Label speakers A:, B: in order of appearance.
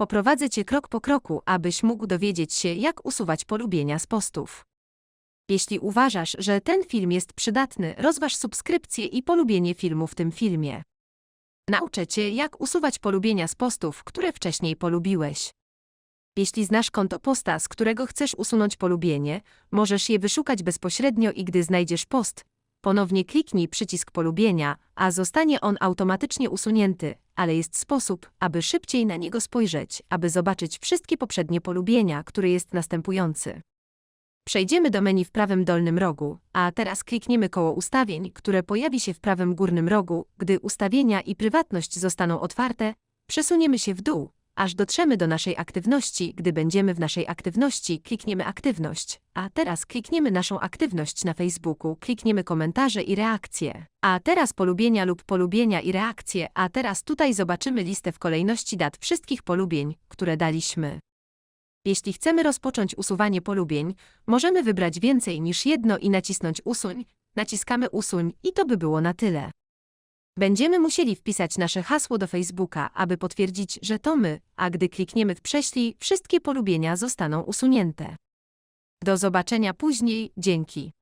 A: Poprowadzę Cię krok po kroku, abyś mógł dowiedzieć się, jak usuwać polubienia z postów. Jeśli uważasz, że ten film jest przydatny, rozważ subskrypcję i polubienie filmu w tym filmie. Nauczę Cię, jak usuwać polubienia z postów, które wcześniej polubiłeś. Jeśli znasz konto posta, z którego chcesz usunąć polubienie, możesz je wyszukać bezpośrednio i gdy znajdziesz post, ponownie kliknij przycisk polubienia, a zostanie on automatycznie usunięty, ale jest sposób, aby szybciej na niego spojrzeć, aby zobaczyć wszystkie poprzednie polubienia, który jest następujący. Przejdziemy do menu w prawym dolnym rogu, a teraz klikniemy koło ustawień, które pojawi się w prawym górnym rogu. Gdy ustawienia i prywatność zostaną otwarte, przesuniemy się w dół, aż dotrzemy do naszej aktywności. Gdy będziemy w naszej aktywności, klikniemy aktywność, a teraz klikniemy naszą aktywność na Facebooku, klikniemy komentarze i reakcje. A teraz polubienia lub polubienia i reakcje, a teraz tutaj zobaczymy listę w kolejności dat wszystkich polubień, które daliśmy. Jeśli chcemy rozpocząć usuwanie polubień, możemy wybrać więcej niż jedno i nacisnąć usuń, naciskamy usuń i to by było na tyle. Będziemy musieli wpisać nasze hasło do Facebooka, aby potwierdzić, że to my, a gdy klikniemy w prześlij, wszystkie polubienia zostaną usunięte. Do zobaczenia później, dzięki.